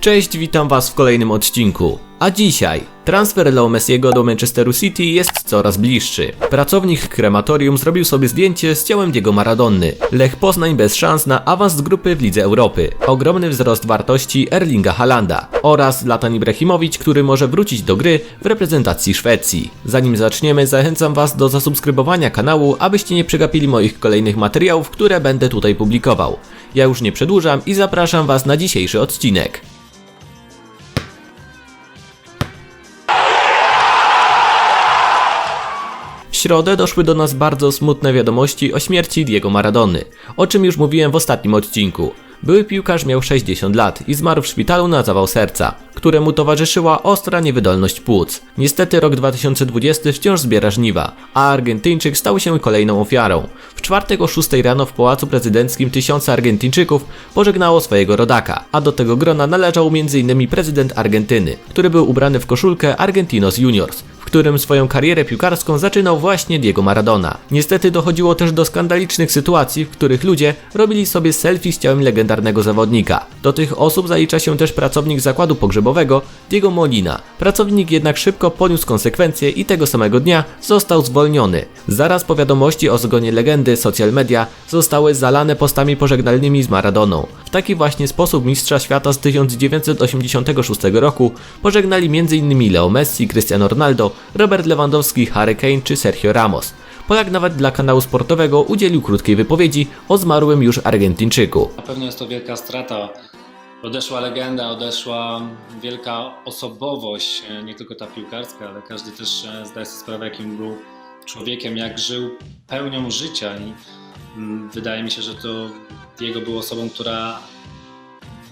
Cześć, witam was w kolejnym odcinku. A dzisiaj transfer Leo Messiego do Manchesteru City jest coraz bliższy. Pracownik krematorium zrobił sobie zdjęcie z ciałem Diego Maradonny. Lech Poznań bez szans na awans z grupy w Lidze Europy. Ogromny wzrost wartości Erlinga Halanda oraz Zlatan Ibrahimowicz, który może wrócić do gry w reprezentacji Szwecji. Zanim zaczniemy, zachęcam was do zasubskrybowania kanału, abyście nie przegapili moich kolejnych materiałów, które będę tutaj publikował. Ja już nie przedłużam i zapraszam was na dzisiejszy odcinek. Środę doszły do nas bardzo smutne wiadomości o śmierci Diego Maradony, o czym już mówiłem w ostatnim odcinku. Były piłkarz miał 60 lat i zmarł w szpitalu na zawał serca, któremu towarzyszyła ostra niewydolność płuc. Niestety rok 2020 wciąż zbiera żniwa, a Argentyńczyk stał się kolejną ofiarą. W czwartek o 6 rano w Pałacu Prezydenckim tysiące Argentyńczyków pożegnało swojego rodaka, a do tego grona należał m.in. prezydent Argentyny, który był ubrany w koszulkę Argentinos Juniors, w którym swoją karierę piłkarską zaczynał właśnie Diego Maradona. Niestety dochodziło też do skandalicznych sytuacji, w których ludzie robili sobie selfie z ciałem legendarnego zawodnika. Do tych osób zalicza się też pracownik zakładu pogrzebowego Diego Molina. Pracownik jednak szybko poniósł konsekwencje i tego samego dnia został zwolniony. Zaraz po wiadomości o zgonie legendy social media zostały zalane postami pożegnalnymi z Maradoną. W taki właśnie sposób mistrza świata z 1986 roku pożegnali m.in. Leo Messi, Cristiano Ronaldo, Robert Lewandowski, Harry Kane czy Sergio Ramos. Polak nawet dla kanału sportowego udzielił krótkiej wypowiedzi o zmarłym już Argentyńczyku. Na pewno jest to wielka strata. Odeszła legenda, odeszła wielka osobowość, e, nie tylko ta piłkarska, ale każdy też e, zdaje sobie sprawę, jakim był człowiekiem, jak żył pełnią życia i mm, wydaje mi się, że to Diego był osobą, która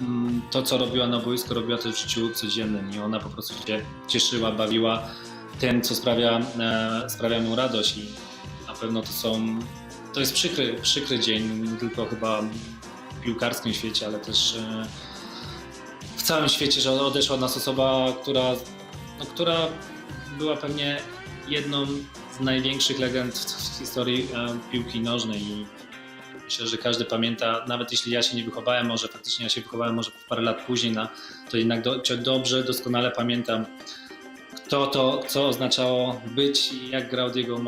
mm, to, co robiła na boisku, robiła też w życiu codziennym i ona po prostu się cieszyła, bawiła tym, co sprawia, e, sprawia mu radość i pewno to są, to jest przykry, przykry dzień, nie tylko chyba w piłkarskim świecie, ale też e, w całym świecie, że odeszła od nas osoba, która, no, która była pewnie jedną z największych legend w, historii e, piłki nożnej. I myślę, że każdy pamięta, nawet jeśli ja się nie wychowałem, może faktycznie ja się wychowałem może parę lat później, na, to jednak do, dobrze, doskonale pamiętam to, to, co oznaczało być i jak grał Diego,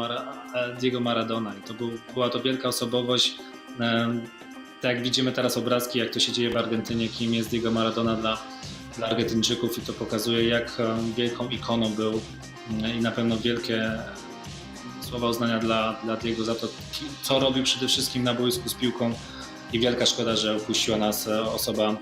e, Diego Maradona. I to był, była to wielka osobowość. E, Tak jak widzimy teraz obrazki, jak to się dzieje w Argentynie, kim jest Diego Maradona dla, dla Argentyńczyków i to pokazuje, jak e, wielką ikoną był i na pewno wielkie słowa uznania dla, dla Diego za to, co robił przede wszystkim na boisku z piłką i wielka szkoda, że opuściła nas osoba mm,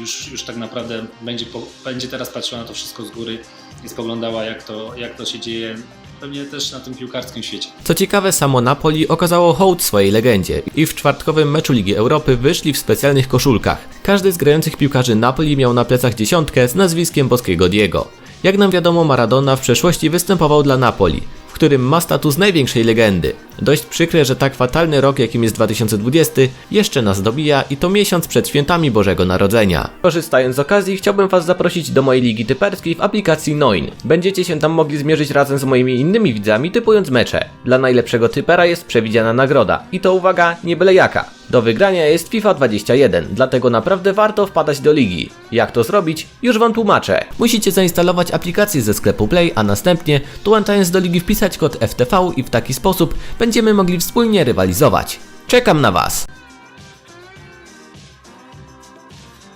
już, już tak naprawdę będzie, będzie teraz patrzyła na to wszystko z góry i spoglądała jak to, jak to się dzieje pewnie też na tym piłkarskim świecie. Co ciekawe, samo Napoli okazało hołd swojej legendzie i w czwartkowym meczu Ligi Europy wyszli w specjalnych koszulkach. Każdy z grających piłkarzy Napoli miał na plecach dziesiątkę z nazwiskiem boskiego Diego. Jak nam wiadomo, Maradona w przeszłości występował dla Napoli, którym ma status największej legendy. Dość przykre, że tak fatalny rok, jakim jest 2020, jeszcze nas dobija i to miesiąc przed świętami Bożego Narodzenia. Korzystając z okazji, chciałbym Was zaprosić do mojej ligi typerskiej w aplikacji Noin. Będziecie się tam mogli zmierzyć razem z moimi innymi widzami, typując mecze. Dla najlepszego typera jest przewidziana nagroda. I to uwaga, nie byle jaka. Do wygrania jest FIFA 21, dlatego naprawdę warto wpadać do ligi. Jak to zrobić? Już Wam tłumaczę. Musicie zainstalować aplikację ze sklepu Play, a następnie, dołączając do ligi wpisać kod FTV i w taki sposób będziemy mogli wspólnie rywalizować. Czekam na Was!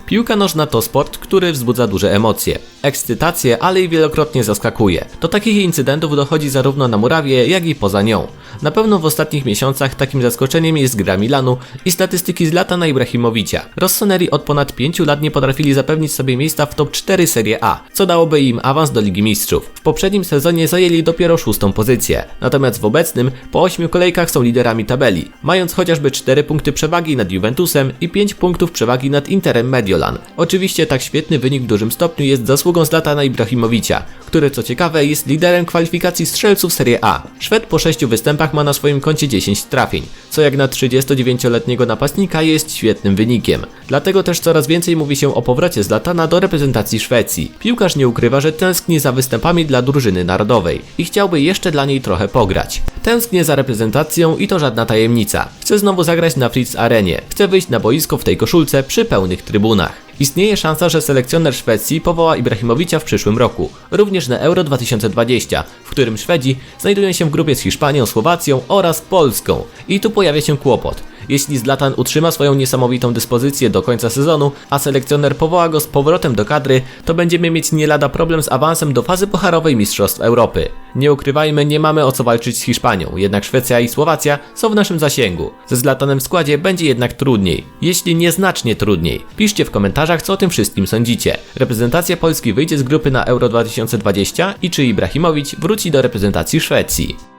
Piłka nożna to sport, który wzbudza duże emocje, ekscytację, ale i wielokrotnie zaskakuje. Do takich incydentów dochodzi zarówno na murawie, jak i poza nią. Na pewno w ostatnich miesiącach takim zaskoczeniem jest gra Milanu i statystyki z Latana Ibrahimowicza. Rossoneri od ponad 5 lat nie potrafili zapewnić sobie miejsca w top 4 Serie A, co dałoby im awans do Ligi Mistrzów. W poprzednim sezonie zajęli dopiero szóstą pozycję, natomiast w obecnym po 8 kolejkach są liderami tabeli, mając chociażby 4 punkty przewagi nad Juventusem i 5 punktów przewagi nad Interem Mediolan. Oczywiście tak świetny wynik w dużym stopniu jest zasługą Zlatana Ibrahimowicza, który co ciekawe jest liderem kwalifikacji strzelców Serie A. Szwed po 6 występach występach ma na swoim koncie 10 trafień, co jak na 39-letniego napastnika jest świetnym wynikiem. Dlatego też coraz więcej mówi się o powrocie Zlatana do reprezentacji Szwecji. Piłkarz nie ukrywa, że tęskni za występami dla drużyny narodowej i chciałby jeszcze dla niej trochę pograć. Tęsknię za reprezentacją i to żadna tajemnica. Chce znowu zagrać na Fritz Arenie, chce wyjść na boisko w tej koszulce przy pełnych trybunach. Istnieje szansa, że selekcjoner Szwecji powoła Ibrahimowicza w przyszłym roku, również na Euro 2020, w którym Szwedzi znajdują się w grupie z Hiszpanią, Słowacją oraz Polską. I tu pojawia się kłopot. Jeśli Zlatan utrzyma swoją niesamowitą dyspozycję do końca sezonu, a selekcjoner powoła go z powrotem do kadry, to będziemy mieć nie lada problem z awansem do fazy pucharowej Mistrzostw Europy. Nie ukrywajmy, nie mamy o co walczyć z Hiszpanią, jednak Szwecja i Słowacja są w naszym zasięgu. Ze Zlatanem w składzie będzie jednak trudniej, jeśli nie znacznie trudniej. Piszcie w komentarzach, co o tym wszystkim sądzicie. Reprezentacja Polski wyjdzie z grupy na Euro 2020 i czy Ibrahimowicz wróci do reprezentacji Szwecji.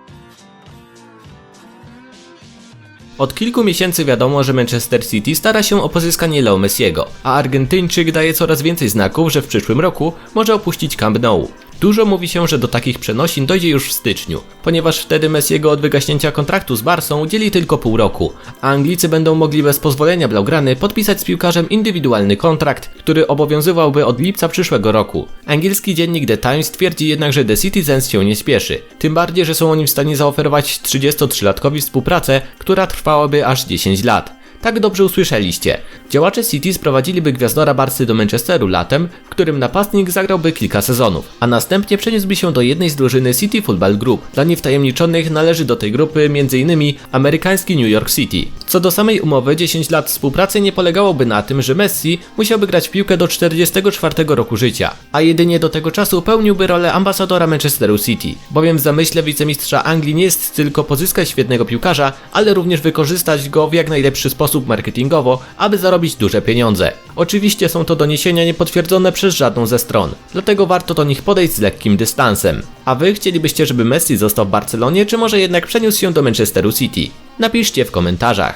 Od kilku miesięcy wiadomo, że Manchester City stara się o pozyskanie Leo Messiego, a Argentyńczyk daje coraz więcej znaków, że w przyszłym roku może opuścić Camp Nou. Dużo mówi się, że do takich przenosin dojdzie już w styczniu, ponieważ wtedy Messiego od wygaśnięcia kontraktu z Barsą dzieli tylko pół roku, a Anglicy będą mogli bez pozwolenia Blaugrany podpisać z piłkarzem indywidualny kontrakt, który obowiązywałby od lipca przyszłego roku. Angielski dziennik The Times twierdzi jednak, że The Citizens się nie spieszy, tym bardziej, że są oni w stanie zaoferować 33-latkowi współpracę, która trwałaby aż 10 lat. Tak dobrze usłyszeliście. Działacze City sprowadziliby gwiazdora Barsy do Manchesteru latem, w którym napastnik zagrałby kilka sezonów, a następnie przeniósłby się do jednej z drużyny City Football Group. Dla niewtajemniczonych należy do tej grupy m.in. amerykański New York City. Co do samej umowy, 10 lat współpracy nie polegałoby na tym, że Messi musiałby grać w piłkę do 44 roku życia, a jedynie do tego czasu pełniłby rolę ambasadora Manchesteru City, bowiem w zamyśle wicemistrza Anglii nie jest tylko pozyskać świetnego piłkarza, ale również wykorzystać go w jak najlepszy sposób marketingowo, aby zarobić duże pieniądze. Oczywiście są to doniesienia niepotwierdzone przez żadną ze stron, dlatego warto do nich podejść z lekkim dystansem. A wy chcielibyście, żeby Messi został w Barcelonie, czy może jednak przeniósł się do Manchesteru City? Napiszcie w komentarzach.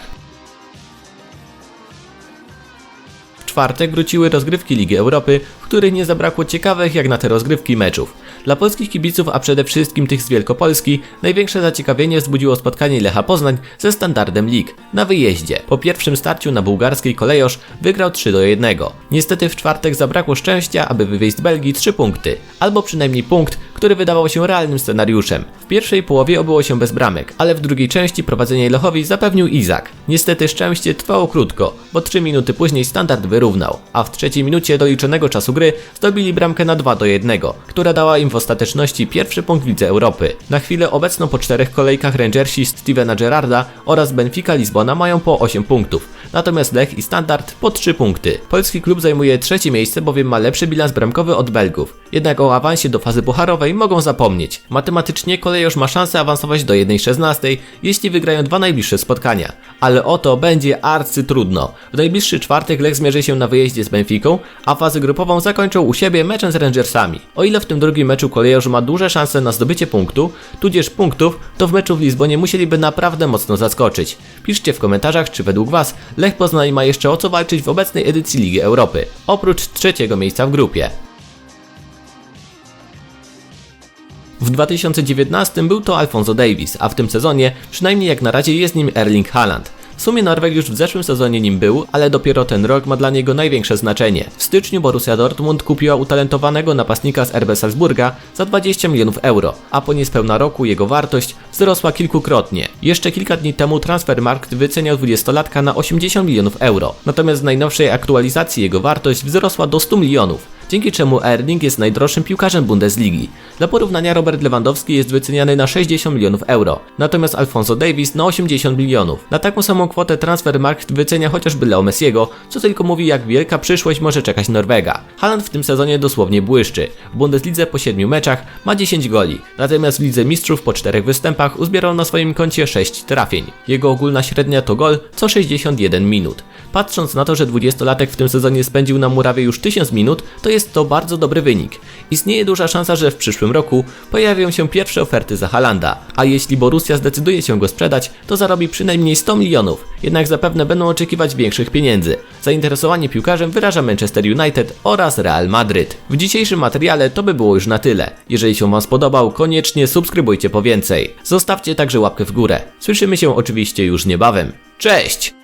W czwartek wróciły rozgrywki Ligi Europy, w których nie zabrakło ciekawych jak na te rozgrywki meczów. Dla polskich kibiców, a przede wszystkim tych z Wielkopolski, największe zaciekawienie wzbudziło spotkanie Lecha Poznań ze standardem lig na wyjeździe. Po pierwszym starciu na bułgarskiej kolejosz wygrał 3 do 1. Niestety w czwartek zabrakło szczęścia, aby wywieźć z Belgii 3 punkty, albo przynajmniej punkt, który wydawał się realnym scenariuszem. W pierwszej połowie obyło się bez bramek, ale w drugiej części prowadzenie Lechowi zapewnił Izak. Niestety szczęście trwało krótko, bo 3 minuty później standard wyrównał, a w trzeciej minucie doliczonego czasu gry zdobili bramkę na 2 do 1, która dała im w ostateczności pierwszy punkt Lidze Europy. Na chwilę obecną po czterech kolejkach Rangersi Stevena Gerrarda oraz Benfica Lizbona mają po 8 punktów, natomiast Lech i Standard po 3 punkty. Polski klub zajmuje trzecie miejsce, bowiem ma lepszy bilans bramkowy od Belgów. Jednak o awansie do fazy pucharowej mogą zapomnieć. Matematycznie kolejorz ma szansę awansować do 1.16, jeśli wygrają dwa najbliższe spotkania. Ale o to będzie arcy trudno. W najbliższy czwartek Lech zmierzy się na wyjeździe z Benficą, a fazę grupową zakończą u siebie meczem z Rangersami. O ile w tym drugim meczu kolejorz ma duże szanse na zdobycie punktu, tudzież punktów, to w meczu w Lizbonie musieliby naprawdę mocno zaskoczyć. Piszcie w komentarzach, czy według Was Lech Poznań ma jeszcze o co walczyć w obecnej edycji Ligi Europy, oprócz trzeciego miejsca w grupie. W 2019 był to Alfonso Davis, a w tym sezonie, przynajmniej jak na razie, jest nim Erling Haaland. W sumie Norweg już w zeszłym sezonie nim był, ale dopiero ten rok ma dla niego największe znaczenie. W styczniu Borussia Dortmund kupiła utalentowanego napastnika z RB Salzburga za 20 milionów euro, a po niespełna roku jego wartość wzrosła kilkukrotnie. Jeszcze kilka dni temu Transfermarkt wyceniał 20-latka na 80 milionów euro, natomiast w najnowszej aktualizacji jego wartość wzrosła do 100 milionów dzięki czemu Erling jest najdroższym piłkarzem Bundesligi. Dla porównania Robert Lewandowski jest wyceniany na 60 milionów euro, natomiast Alfonso Davis na 80 milionów. Na taką samą kwotę Transfermarkt wycenia chociażby Leo Messiego, co tylko mówi jak wielka przyszłość może czekać Norwega. Haaland w tym sezonie dosłownie błyszczy. W Bundeslidze po 7 meczach ma 10 goli, natomiast w Lidze Mistrzów po 4 występach uzbierał na swoim koncie 6 trafień. Jego ogólna średnia to gol co 61 minut. Patrząc na to, że 20-latek w tym sezonie spędził na murawie już 1000 minut, to jest to bardzo dobry wynik. Istnieje duża szansa, że w przyszłym roku pojawią się pierwsze oferty za Halanda, a jeśli Borussia zdecyduje się go sprzedać, to zarobi przynajmniej 100 milionów, jednak zapewne będą oczekiwać większych pieniędzy. Zainteresowanie piłkarzem wyraża Manchester United oraz Real Madryt. W dzisiejszym materiale to by było już na tyle. Jeżeli się Wam spodobał, koniecznie subskrybujcie po więcej. Zostawcie także łapkę w górę. Słyszymy się oczywiście już niebawem. Cześć!